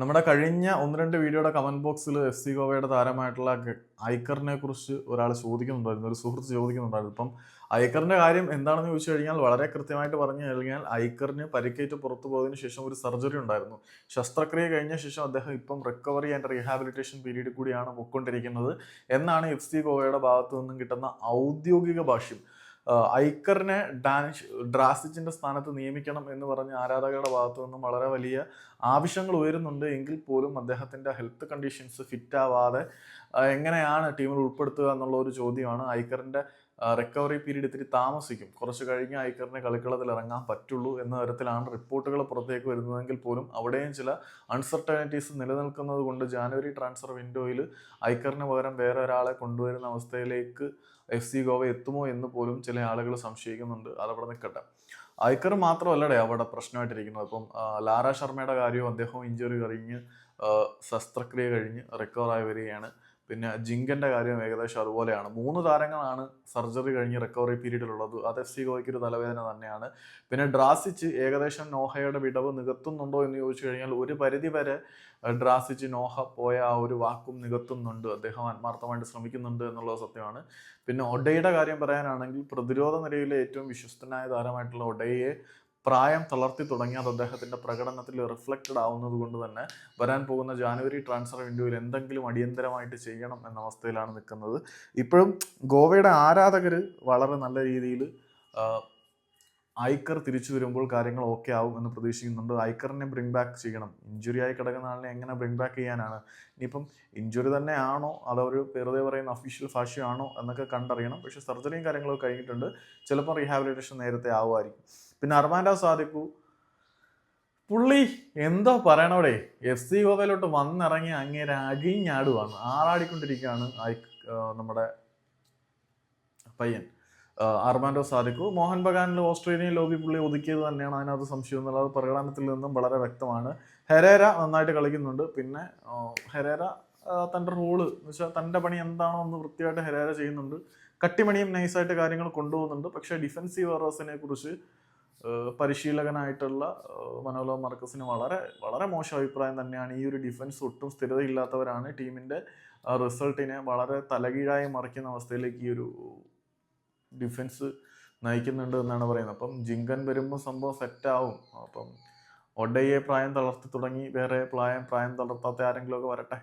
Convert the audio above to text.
നമ്മുടെ കഴിഞ്ഞ ഒന്ന് രണ്ട് വീഡിയോയുടെ കമന്റ് ബോക്സിൽ എഫ് സി ഗോവയുടെ താരമായിട്ടുള്ള ഐക്കറിനെ കുറിച്ച് ഒരാൾ ചോദിക്കുന്നുണ്ടായിരുന്നു. ഒരു സുഹൃത്ത് ചോദിക്കുന്നുണ്ടായിരുന്നു. ഇപ്പം ഐക്കറിന്റെ കാര്യം എന്താണെന്ന് ചോദിച്ചു കഴിഞ്ഞാൽ വളരെ കൃത്യമായിട്ട് പറഞ്ഞു കഴിഞ്ഞാൽ ഐക്കറിന് പരിക്കേറ്റ് പുറത്തു പോയതിനു ശേഷം ഒരു സർജറി ഉണ്ടായിരുന്നു. ശസ്ത്രക്രിയ കഴിഞ്ഞ ശേഷം അദ്ദേഹം ഇപ്പം റിക്കവറി ആൻഡ് റീഹാബിലിറ്റേഷൻ പീരീഡ് കൂടിയാണ് പൊക്കൊണ്ടിരിക്കുന്നത് എന്നാണ് എഫ് സി ഗോവയുടെ ഭാഗത്തു നിന്നും കിട്ടുന്ന ഔദ്യോഗിക ഭാഷ്യം. ഐക്കറിനെ ഡാനിഷ് ഡ്രാസിച്ചിന്റെ സ്ഥാനത്ത് നിയമിക്കണം എന്ന് പറഞ്ഞ് ആരാധകരുടെ ഭാഗത്തു നിന്നും വളരെ വലിയ ആവശ്യങ്ങൾ ഉയരുന്നുണ്ട് എങ്കിൽ പോലും അദ്ദേഹത്തിന്റെ ഹെൽത്ത് കണ്ടീഷൻസ് ഫിറ്റ് ആവാതെ എങ്ങനെയാണ് ടീമിൽ ഉൾപ്പെടുത്തുക എന്നുള്ള ഒരു ചോദ്യമാണ്. ഐക്കറിന്റെ റിക്കവറി പീരീഡ് ഇത്തിരി താമസിക്കും. കുറച്ച് കഴിഞ്ഞ് ഐക്കറിനെ കളിക്കളത്തിൽ ഇറങ്ങാൻ പറ്റുള്ളൂ എന്ന തരത്തിലാണ് റിപ്പോർട്ടുകൾ പുറത്തേക്ക് വരുന്നതെങ്കിൽ പോലും അവിടെയും ചില അൺസർട്ടനിറ്റീസ് നിലനിൽക്കുന്നത് കൊണ്ട് ജാനുവരി ട്രാൻസ്ഫർ വിൻഡോയിൽ ഐക്കറിന് പകരം വേറെ ഒരാളെ കൊണ്ടുവരുന്ന അവസ്ഥയിലേക്ക് എഫ് സി ഗോവ എത്തുമോ എന്ന് പോലും ചില ആളുകൾ സംശയിക്കുന്നുണ്ട്. അതവിടെ നിൽക്കട്ടെ. ഐക്കർ മാത്രമല്ലടേ അവിടെ പ്രശ്നമായിട്ടിരിക്കുന്നത്. അപ്പം ലാറ ശർമ്മയുടെ കാര്യവും അദ്ദേഹം ഇഞ്ചുറി കഴിഞ്ഞ് ശസ്ത്രക്രിയ കഴിഞ്ഞ് റിക്കവറായി വരികയാണ്. പിന്നെ ജിങ്കന്റെ കാര്യം ഏകദേശം അതുപോലെയാണ്. മൂന്ന് താരങ്ങളാണ് സർജറി കഴിഞ്ഞ് റിക്കവറി പീരീഡിലുള്ളത്. അത് എഫ് സി ഗോയ്ക്ക് ഒരു തലവേദന തന്നെയാണ്. പിന്നെ ഡ്രാസിച്ച് ഏകദേശം നോഹയുടെ വിടവ് നികത്തുന്നുണ്ടോ എന്ന് ചോദിച്ചു കഴിഞ്ഞാൽ ഒരു പരിധി വരെ ഡ്രാസിച്ച് നോഹ പോയ ആ ഒരു വാക്കും നികത്തുന്നുണ്ട്. അദ്ദേഹം ആത്മാർത്ഥമായിട്ട് ശ്രമിക്കുന്നുണ്ട് എന്നുള്ളത് സത്യമാണ്. പിന്നെ ഒഡയുടെ കാര്യം പറയാനാണെങ്കിൽ പ്രതിരോധ നിരയിലെ ഏറ്റവും വിശ്വസ്തനായ താരമായിട്ടുള്ള ഒഡയെ പ്രായം തളർത്തി തുടങ്ങി അത് അദ്ദേഹത്തിന്റെ പ്രകടനത്തിൽ റിഫ്ലക്റ്റഡ് ആവുന്നത് കൊണ്ട് തന്നെ വരാൻ പോകുന്ന ജാനുവരി ട്രാൻസ്ഫർ വിൻഡോയിൽ എന്തെങ്കിലും അടിയന്തരമായിട്ട് ചെയ്യണം എന്ന അവസ്ഥയിലാണ് നിൽക്കുന്നത്. ഇപ്പോഴും ഗോവയുടെ ആരാധകർ വളരെ നല്ല രീതിയിൽ ഐക്കർ തിരിച്ചു വരുമ്പോൾ കാര്യങ്ങൾ ഓക്കെ ആവും എന്ന് പ്രതീക്ഷിക്കുന്നുണ്ട്. ഐക്കറിനെ ബ്രിങ് ബാക്ക് ചെയ്യണം. ഇഞ്ചുറി ആയി കിടക്കുന്ന ആളിനെ എങ്ങനെ ബ്രിങ് ബാക്ക് ചെയ്യാനാണ്? ഇനിയിപ്പം ഇഞ്ചുറി തന്നെ ആണോ? അതോ ഒരു വെറുതെ പറയുന്ന ഒഫീഷ്യൽ ആണോ എന്നൊക്കെ കണ്ടറിയണം. പക്ഷെ സർജറിയും കാര്യങ്ങളൊക്കെ കഴിഞ്ഞിട്ടുണ്ട്. ചിലപ്പോൾ റീഹാബിലിറ്റേഷൻ നേരത്തെ ആവുമായിരിക്കും. പിന്നെ അർമാൻഡോ സാദിക്കു പുള്ളി എന്തോ പറയണോടെ? എഫ് സി ഗോവയിലോട്ട് വന്നിറങ്ങി അങ്ങേരെ അഴിഞ്ഞാടുവാണ് ആറാടിക്കൊണ്ടിരിക്കുകയാണ് നമ്മുടെ പയ്യൻ. ആ, അർമാൻഡോ സാദിക്കു മോഹൻ ബഗാനിൽ ഓസ്ട്രേലിയൻ ലോബി പുള്ളി ഒതുക്കിയത് തന്നെയാണ്. അതിനകത്ത് സംശയം എന്നുള്ളത് പ്രകടനത്തിൽ നിന്നും വളരെ വ്യക്തമാണ്. ഹെരേര നന്നായിട്ട് കളിക്കുന്നുണ്ട്. പിന്നെ ഹെരേര തന്റെ റോൾ എന്ന് വെച്ചാൽ തന്റെ പണി എന്താണോ എന്ന് വൃത്തിയായിട്ട് ഹെരേര ചെയ്യുന്നുണ്ട്. കട്ടിമണിയും നൈസായിട്ട് കാര്യങ്ങൾ കൊണ്ടുപോകുന്നുണ്ട്. പക്ഷേ ഡിഫൻസീവ് എറേഴ്സിനെ കുറിച്ച് പരിശീലകനായിട്ടുള്ള മനോലോ മാർക്കസിന് വളരെ വളരെ മോശം അഭിപ്രായം തന്നെയാണ്. ഈ ഒരു ഡിഫൻസ് ഒട്ടും സ്ഥിരതയില്ലാത്തവരാണ്. ടീമിന്റെ റിസൾട്ടിനെ വളരെ തലകീഴായി മറിക്കുന്ന അവസ്ഥയിലേക്ക് ഈ ഒരു ഡിഫൻസ് നയിക്കുന്നുണ്ട് എന്നാണ് പറയുന്നത്. അപ്പം ജിങ്കൻ വരുമ്പോൾ സംഭവം സെറ്റാവും അപ്പം ഒഡയെ പ്രായം തളർത്തി തുടങ്ങി വേറെ പ്രായം പ്രായം തളർത്താത്ത ആരെങ്കിലുമൊക്കെ വരട്ടെ.